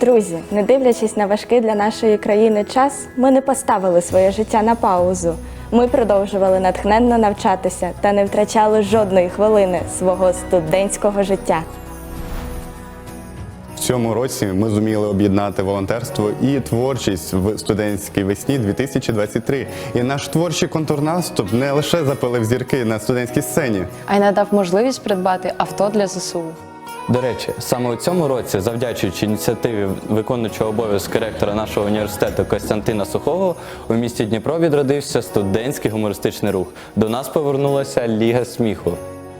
Друзі, не дивлячись на важкий для нашої країни час, ми не поставили своє життя на паузу. Ми продовжували натхненно навчатися та не втрачали жодної хвилини свого студентського життя. В цьому році ми зуміли об'єднати волонтерство і творчість в студентській весні 2023. І наш творчий контрнаступ не лише запалив зірки на студентській сцені. а й надав можливість придбати авто для ЗСУ. До речі, саме у цьому році, завдячуючи ініціативі виконуючого обов'язки ректора нашого університету Костянтина Сухого, у місті Дніпро відродився студентський гумористичний рух. До нас повернулася Ліга сміху.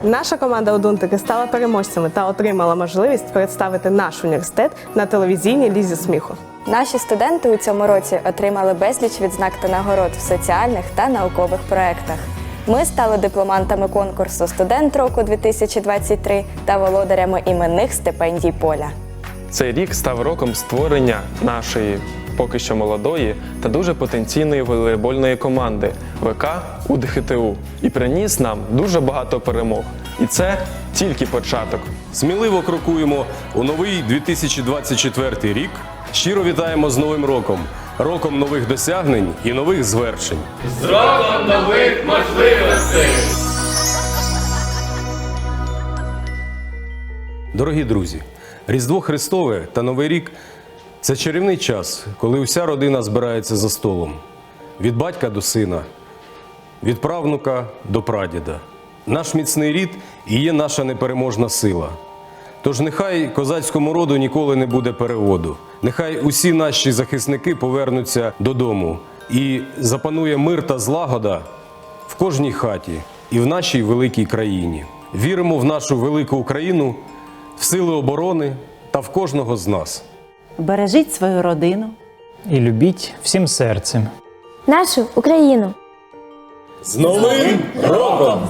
Наша команда Одунтики стала переможцями та отримала можливість представити наш університет на телевізійній лізі сміху. Наші студенти у цьому році отримали безліч відзнак та нагород в соціальних та наукових проєктах. Ми стали дипломантами конкурсу Студент року 2023 та володарями іменних стипендій поля. Цей рік став роком створення нашої поки що молодої та дуже потенційної волейбольної команди ВК УДХТУ і приніс нам дуже багато перемог. І це тільки початок. Сміливо крокуємо у новий 2024 рік. Щиро вітаємо з Новим роком, роком нових досягнень і нових звершень. Здраво нових можливостей! Дорогі друзі, Різдво Христове та Новий рік це чарівний час, коли вся родина збирається за столом. Від батька до сина, від правнука до прадіда. Наш міцний рід і є наша непереможна сила. Тож нехай козацькому роду ніколи не буде переводу. Нехай усі наші захисники повернуться додому і запанує мир та злагода в кожній хаті і в нашій великій країні. Віримо в нашу велику Україну, в сили оборони та в кожного з нас. Бережіть свою родину. і любіть всім серцем. нашу Україну. З Новим роком!